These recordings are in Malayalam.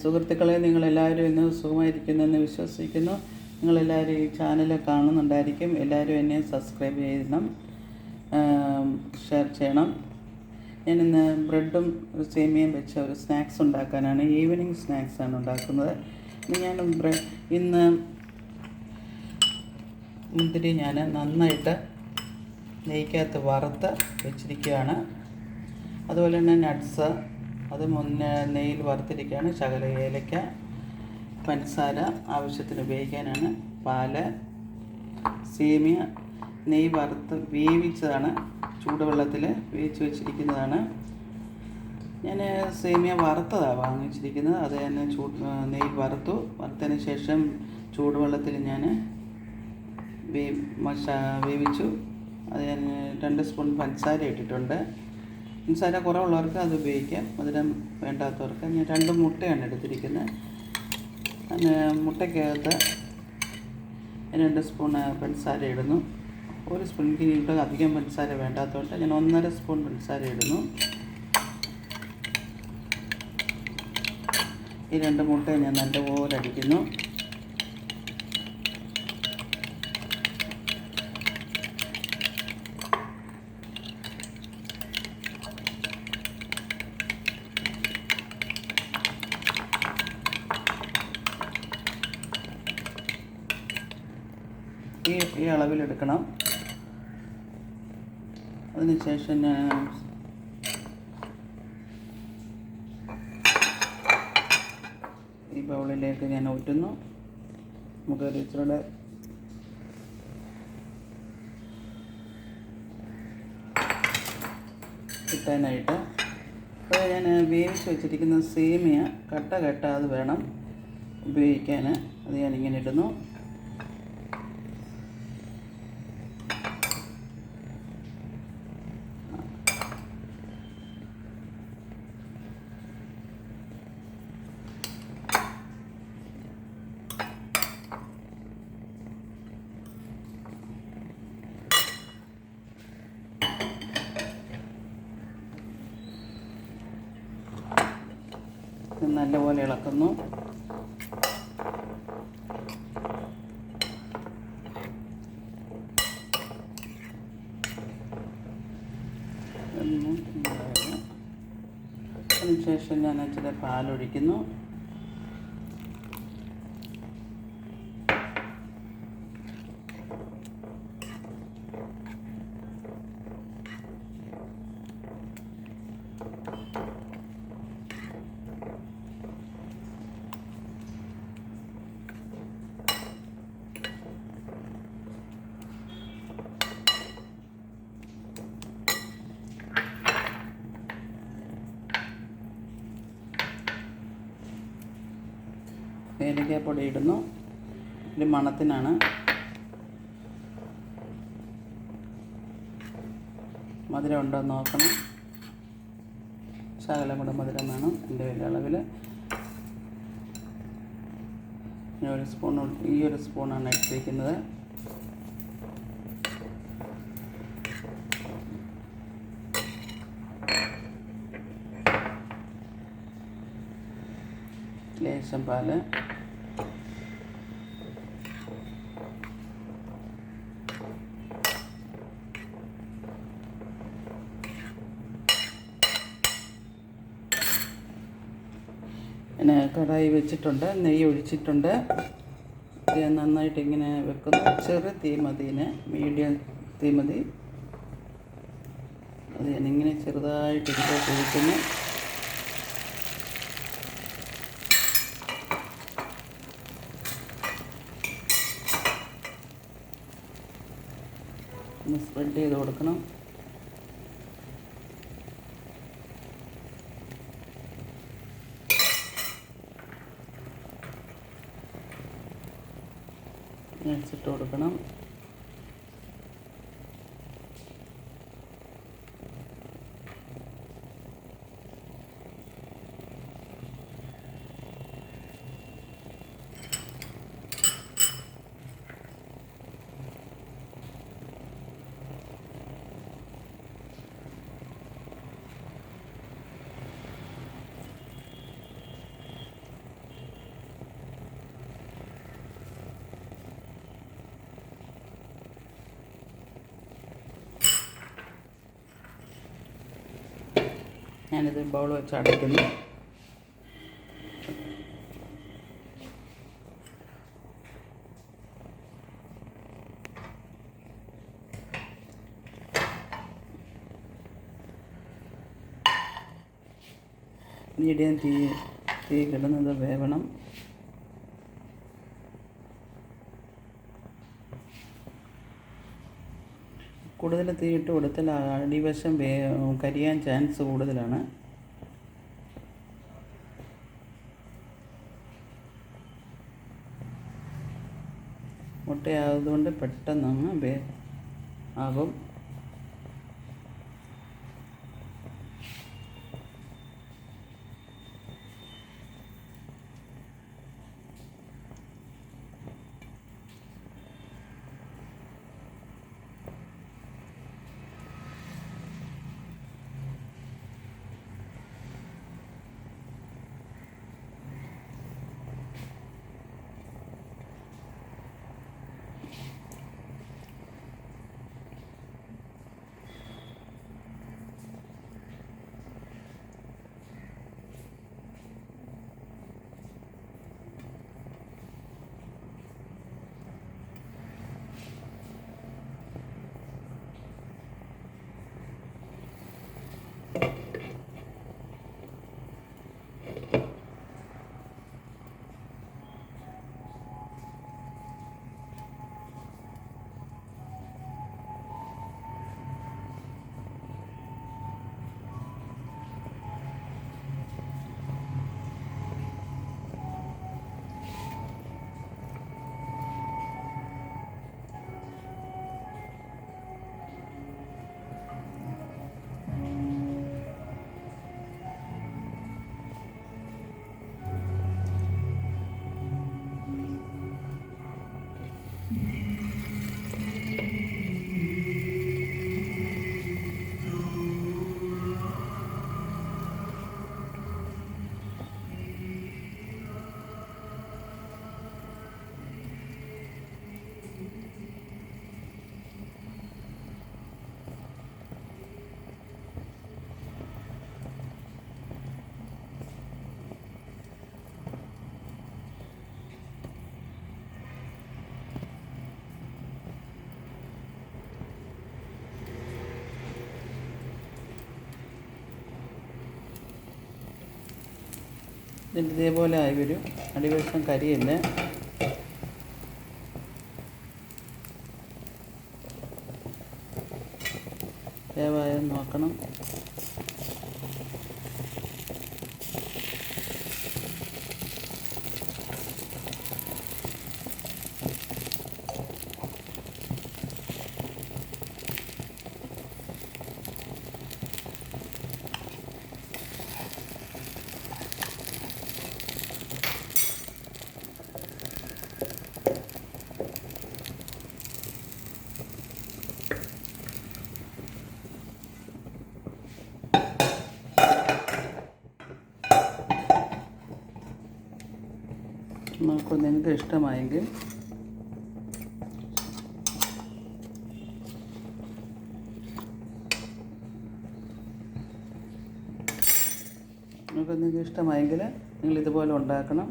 സുഹൃത്തുക്കളെ നിങ്ങളെല്ലാവരും ഇന്ന് സുഖമായിരിക്കുന്നെന്ന് വിശ്വസിക്കുന്നു. നിങ്ങളെല്ലാവരും ഈ ചാനൽ കാണുന്നുണ്ടായിരിക്കും. എല്ലാവരും എന്നെ സബ്സ്ക്രൈബ് ചെയ്യണം. ഷെയർ ചെയ്യണം. ഞാനിന്ന് ബ്രെഡും സേമിയയും വെച്ച ഒരു സ്നാക്സ് ഉണ്ടാക്കാനാണ് ഈവനിങ് ആണ് ഉണ്ടാക്കുന്നത്. ഞാൻ ബ്രെഡ് ഇന്ന് മുന്തിരി ഞാൻ നന്നായിട്ട് നെയ്ക്കകത്ത് വറുത്ത് വെച്ചിരിക്കുകയാണ്. അതുപോലെ തന്നെ നട്ട്സ് അത് മുന്നേ നെയ്യിൽ വറുത്തിരിക്കുകയാണ്. ശകല ഏലക്ക പഞ്ചസാര ആവശ്യത്തിന് ഉപയോഗിക്കാനാണ്. പാൽ സേമിയ നെയ്യ് വറുത്ത് വേവിച്ചതാണ്. ചൂടുവെള്ളത്തിൽ വേവിച്ച് വെച്ചിരിക്കുന്നതാണ്. ഞാൻ സേമിയ വറുത്തതാണ് വാങ്ങിച്ചിരിക്കുന്നത്. അത് തന്നെ ചൂട് നെയ്യ് വറുത്തു. വറുത്തതിന് ശേഷം ചൂടുവെള്ളത്തിൽ ഞാൻ വേവിച്ചു. അത് ഞാൻ രണ്ട് സ്പൂൺ പഞ്ചസാര ഇട്ടിട്ടുണ്ട്. പഞ്ചസാര കുറവുള്ളവർക്ക് അത് ഉപയോഗിക്കാം. മധുരം വേണ്ടാത്തവർക്ക്. ഞാൻ രണ്ട് മുട്ടയാണ് എടുത്തിരിക്കുന്നത്. മുട്ടയ്ക്കകത്ത് രണ്ട് സ്പൂൺ പഞ്ചസാര ഇടുന്നു. ഒരു സ്പൂൺ ഇവിടെ അധികം പഞ്ചസാര വേണ്ടാത്തതുകൊണ്ട് ഞാൻ ഒന്നര സ്പൂൺ പഞ്ചസാര ഇടുന്നു. ഈ രണ്ട് മുട്ട ഞാൻ നല്ലപോലെ അടിക്കുന്നു. ഈ അളവിലെടുക്കണം. അതിനുശേഷം ഞാൻ ഈ ബൗളിലേക്ക് ഞാൻ ഊറ്റുന്നു. നമുക്ക് ഇച്ചിരിയുടെ കിട്ടാനായിട്ട് അപ്പോൾ ഞാൻ വേവിച്ച് വെച്ചിരിക്കുന്ന സേമിയ കട്ട കട്ട കെട്ടാതെ വേണം ഉപയോഗിക്കാൻ. അത് ഞാനിങ്ങനെ ഇടുന്നു. നല്ലപോലെ ഇളക്കുന്നു. അതിനുശേഷം ഞാൻ ഇച്ചിരി പാലൊഴിക്കുന്നു ഏലക്കാപ്പൊടി ഇടുന്നു. ഒരു മണത്തിനാണ്. മധുരം ഉണ്ടോ എന്ന് നോക്കണം. ശകലം കൂടെ മധുരം വേണം. എന്റെ വലിയ അളവിൽ ഒരു സ്പൂൺ ഈ ഒരു സ്പൂണാണ് എടുത്തിരിക്കുന്നത് ലേശം പാൽ. പിന്നെ കടായി വെച്ചിട്ടുണ്ട് നെയ്യ് ഒഴിച്ചിട്ടുണ്ട്. നന്നായിട്ട് ഇങ്ങനെ വെക്കുന്നു. ചെറു തീ മതിന് മീഡിയം തീ മതി. അത് ഞാനിങ്ങനെ ചെറുതായിട്ട് ഇതിലേക്ക് ഒഴിക്കുന്നു. ഒന്ന് സ്പ്രെഡ് ചെയ്ത് കൊടുക്കണം. നട്സിട്ട് കൊടുക്കണം. ഞാനിത് ബൗൾ വെച്ച് അടയ്ക്കുന്നു. മീഡിയം തീ തീ കിടന്നത് വേവണം. കൂടുതൽ തീ ഇട്ട് കൊടുത്താൽ അടിവശം വേ കരിയാൻ ചാൻസ് കൂടുതലാണ്. മുട്ടയായതുകൊണ്ട് പെട്ടെന്നങ്ങ് വേ ആകും. ഇതിന്റെ ഇതേപോലെ ആയി വരും. അടിവശം കരിയില്ല? വേവായെന്ന് നോക്കണം. നമുക്ക് നിങ്ങൾക്ക് ഇഷ്ടമായെങ്കിൽ നിങ്ങൾക്ക് നിങ്ങൾക്ക് ഇഷ്ടമായെങ്കിൽ നിങ്ങൾ ഇതുപോലെ ഉണ്ടാക്കണം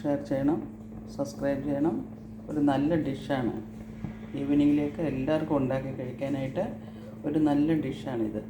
ഷെയർ ചെയ്യണം സബ്സ്ക്രൈബ് ചെയ്യണം. ഒരു നല്ല ഡിഷാണ്. ഈവനിങ്ങിലേക്ക് എല്ലാവർക്കും ഉണ്ടാക്കി കഴിക്കാനായിട്ട് ഒരു നല്ല ഡിഷാണിത്.